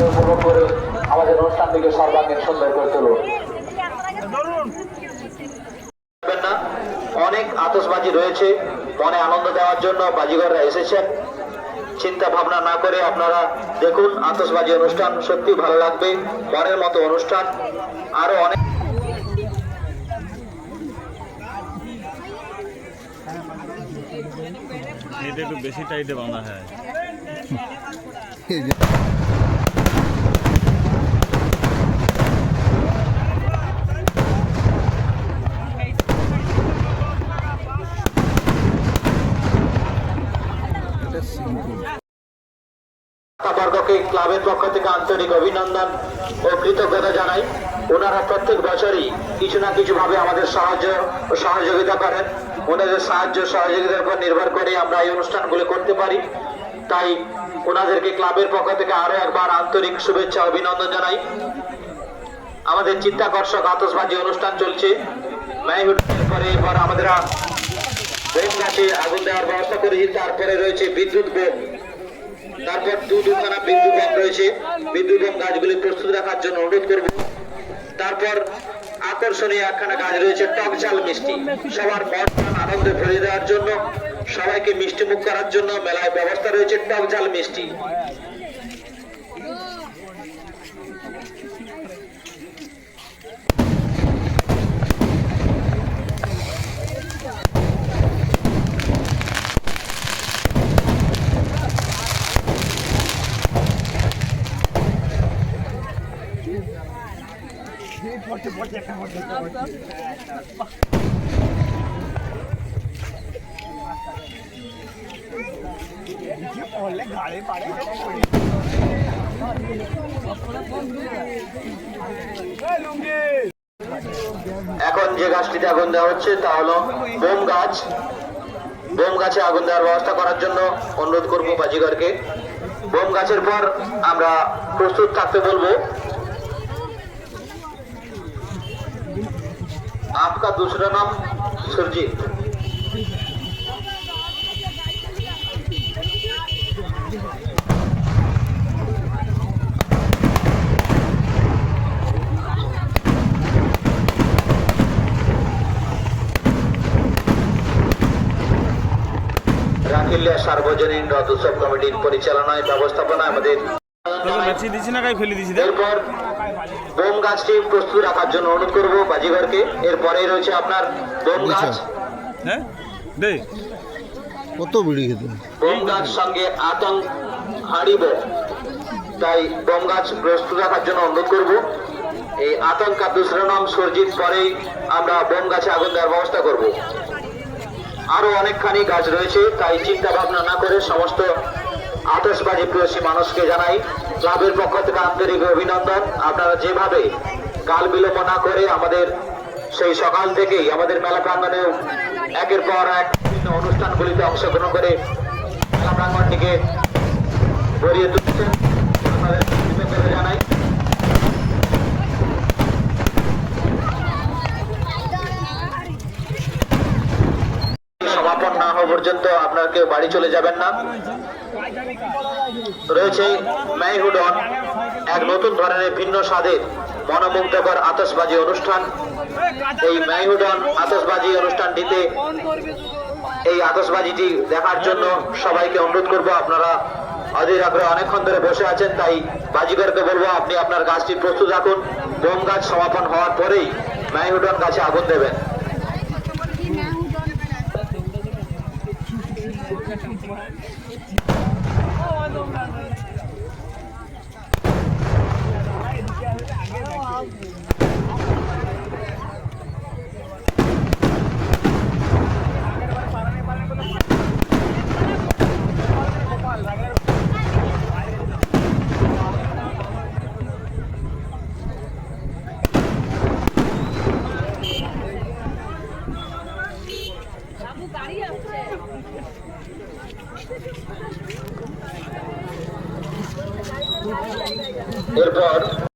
আনন্দকে উপভোগ করে আমাদের অনুষ্ঠানটিকে সর্বাঙ্গীন সুন্দর করে তুলুন অনেক আতশবাজি রয়েছে মনে আনন্দ দেওয়ার জন্য বাজিগররা এসেছেন। চিন্তা ভাবনা না করে আপনারা দেখুন আতশবাজি অনুষ্ঠান সত্যি ভালো লাগবে মনের মতো অনুষ্ঠান আরও অনেক এটা একটু বেশি টাইটে বাঁধা হয়। বর্গকে ক্লাবের পক্ষ থেকে আন্তরিক অভিনন্দন ও কৃতজ্ঞতা জানাই। ওনারা প্রত্যেক বছরই কিছু না কিছু ভাবে আমাদের সাহায্য ও সহযোগিতা করেন। ওনাদের সাহায্য সহযোগিতার উপর নির্ভর করে আমরা এই অনুষ্ঠানগুলো করতে পারি। তাই ওনাদেরকে ক্লাবের পক্ষ থেকে আরও একবার আন্তরিক শুভেচ্ছা, অভিনন্দন জানাই। আমাদের চিত্তাকর্ষক আতসবাজি অনুষ্ঠান চলছে। পরে এবার আমাদের আগুন দেওয়ার ব্যবস্থা করেছি। তারপরে রয়েছে বিদ্যুৎ বোম তারপর দু দুখানা বিদ্যুৎ পাম্প রয়েছে। বিদ্যুৎ পাম্প গাছগুলি প্রস্তুত রাখার জন্য অনুরোধ করব। তারপর আকর্ষণীয় একখানা গাছ রয়েছে, টক ঝাল মিষ্টি। সবার মন আনন্দে ভরে দেওয়ার জন্য, সবাইকে মিষ্টি মুখ করার জন্য মেলায় ব্যবস্থা রয়েছে এখন যে গাছটিতে আগুন দেওয়া হচ্ছে তা হলো বোম গাছ। বোম গাছে আগুন দেওয়ার ব্যবস্থা করার জন্য অনুরোধ করব বাজিগরকে। বোম গাছের পর আমরা প্রস্তুত থাকতে বলব। आपका दूसरा नाम सुरजीत রাকিল্লা সার্বজনীন রথ উৎসব কমিটির পরিচালনায় ব্যবস্থাপনায় আমাদের তোকে মেথি দিছি না কাই ফেলে দিছি রে এরপর বোম গাছটি প্রস্তুত রাখার জন্য অনুরোধ করব বাজিঘরকে। এরপরে রয়েছে আপনার বোম গাছ। হ্যাঁ? দে। কত বিড়ি খেতে? বোম গাছ সঙ্গে আতঙ্ক হারিব। তাই বোম গাছ প্রস্তুত রাখার জন্য অনুরোধ করব। এই আতঙ্ক দুসরা নাম সর্জিত পরেই আমরা বোম গাছে আগুন দেওয়ার ব্যবস্থা করব। আরও অনেকখানি গাছ রয়েছে তাই চিন্তা ভাবনা না করে সমস্ত আতসবাজি প্রিয়সী মানুষকে জানাই। ক্লাবের পক্ষ থেকে আন্তরিক অভিনন্দন। আপনারা যেভাবে কাল বিলম্ব না করে আমাদের সেই সকাল থেকেই আমাদের মেলা প্রাঙ্গণেও একের পর এক বিভিন্ন অনুষ্ঠানগুলিতে অংশগ্রহণ করে মেলা প্রাঙ্গণটিকে ভরিয়ে তুলছেন। জানাই। সমাপন না হওয়া পর্যন্ত আপনার কেউ বাড়ি চলে যাবেন না। রয়েছে ম্যাইহুডন এক নতুন ধরনের ভিন্ন স্বাদের মনোমুগ্ধকর আতসবাজি অনুষ্ঠান। এই ম্যাইহুডন আতসবাজি অনুষ্ঠানটিতে এই আতসবাজিটি দেখার জন্য সবাইকে অনুরোধ করব, আপনারা অধীর আগ্রহে অনেকক্ষণ ধরে বসে আছেন, তাই বাজিগরকে বলব, আপনি আপনার গাছটি প্রস্তুত রাখুন। বোম গাছ সমাপন হওয়ার পরেই ম্যাইহুডন গাছে আগুন দেবেন। Oh, এরপর